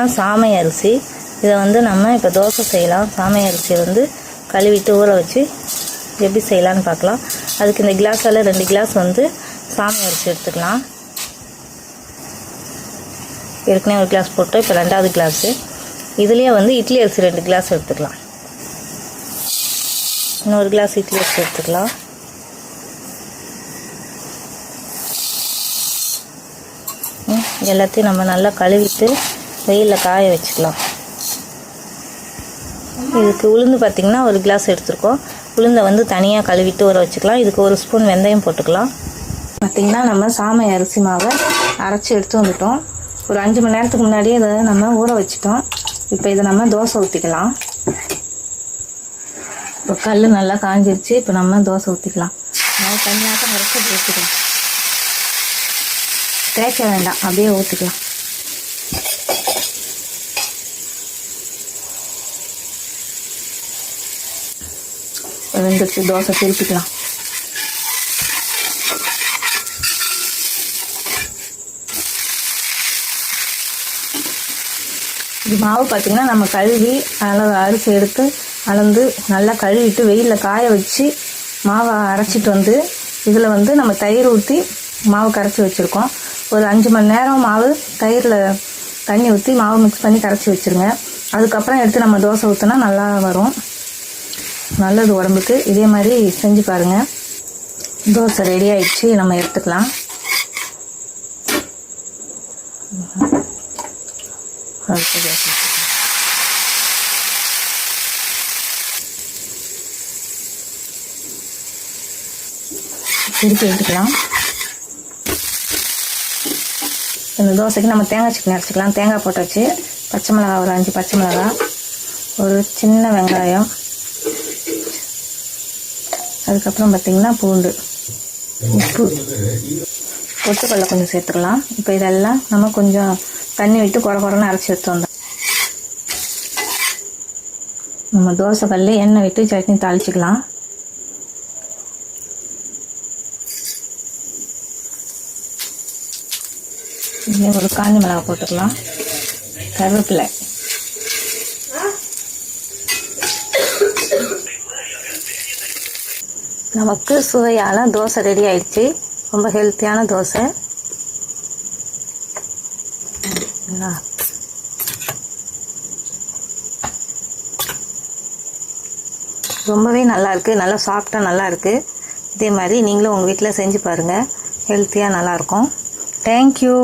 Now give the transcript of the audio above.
பார்த்திங்கன்னா சாமை அரிசி. இதை வந்து நம்ம இப்போ தோசை செய்யலாம். சாமை அரிசியை வந்து கழுவிட்டு ஊற வச்சு எப்படி செய்யலான்னு பார்க்கலாம். அதுக்கு இந்த கிளாஸால் ரெண்டு கிளாஸ் வந்து சாமை அரிசி எடுத்துக்கலாம். ஏற்கனவே ஒரு கிளாஸ் போட்டோம். இப்போ ரெண்டாவது கிளாஸு. இதுலேயே வந்து இட்லி அரிசி ரெண்டு கிளாஸ் எடுத்துக்கலாம். இன்னொரு கிளாஸ் இட்லி அரிசி எடுத்துக்கலாம். எல்லாத்தையும் நம்ம நல்லா கழுவிட்டு வெயிலில் காய வச்சுக்கலாம். இதுக்கு உளுந்து பார்த்திங்கன்னா ஒரு கிளாஸ் எடுத்துருக்கோம். உளுந்தை வந்து தனியாக கழுவிட்டு ஊற வச்சுக்கலாம். இதுக்கு ஒரு ஸ்பூன் வெந்தயம் போட்டுக்கலாம். பார்த்திங்கன்னா நம்ம சாமை அரிசி மாவை அரைச்சி எடுத்து வந்துட்டோம். ஒரு அஞ்சு மணி நேரத்துக்கு முன்னாடியே இதை நம்ம ஊற வச்சிட்டோம். இப்போ இதை நம்ம தோசை ஊற்றிக்கலாம் இப்போ கல் நல்லா காஞ்சிருச்சு. இப்போ நம்ம தோசை ஊற்றிக்கலாம் நம்ம தனியாக அரைச்சி ஊற்றிக்கலாம் தேய்க்க வேண்டாம். அப்படியே ஊற்றிக்கலாம் வெந்துருச்சு தோசை திருப்பிக்கலாம். இது மாவு பார்த்திங்கன்னா நம்ம கழுவி அளவு அரிசி எடுத்து அளந்து நல்லா கழுவிட்டு வெயிலில் காய வச்சு மாவை அரைச்சிட்டு வந்து இதில் வந்து நம்ம தயிர் ஊற்றி மாவு கரைச்சி வச்சுருக்கோம். ஒரு அஞ்சு மணி நேரம் மாவு தயிரில் தண்ணி ஊற்றி மாவு மிக்ஸ் பண்ணி கரைச்சி வச்சுருங்க. அதுக்கப்புறம் எடுத்து நம்ம தோசை ஊற்றினா நல்லா வரும். நல்லது உடம்புக்கு. இதே மாதிரி செஞ்சு பாருங்கள் தோசை ரெடி ஆயிடுச்சு. நம்ம எடுத்துக்கலாம். திருப்பி எடுத்துக்கலாம். இந்த தோசைக்கு நம்ம தேங்காய் சிக்கன் அரைச்சிக்கலாம். தேங்காய் போட்டாச்சு. பச்சை மிளகா ஒரு அஞ்சு பச்சை மிளகா ஒரு சின்ன வெங்காயம் அதுக்கப்புறம் பார்த்திங்கன்னா பூண்டு உப்பு. பொட்டுக்கடலை கொஞ்சம் சேர்த்துக்கலாம் இப்போ இதெல்லாம் நம்ம கொஞ்சம் தண்ணி விட்டு குறை குறைன்னு அரைச்சி எடுத்து வந்தோம். நம்ம தோசை கல்லு எண்ணெய் விட்டு சட்னி தாளிச்சிக்கலாம். ஒரு காஞ்சி மிளகா போட்டுக்கலாம். கருவேப்பிலை. நமக்கு சுவையான தோசை ரெடி ஆயிடுச்சு. ரொம்ப ஹெல்த்தியான தோசை. ரொம்பவே நல்லா இருக்கு. நல்லா சாஃப்டாக நல்லா இருக்கு. இதே மாதிரி நீங்களும் உங்கள் வீட்டில் செஞ்சு பாருங்கள் ஹெல்த்தியாக நல்லாயிருக்கும் தேங்க்யூ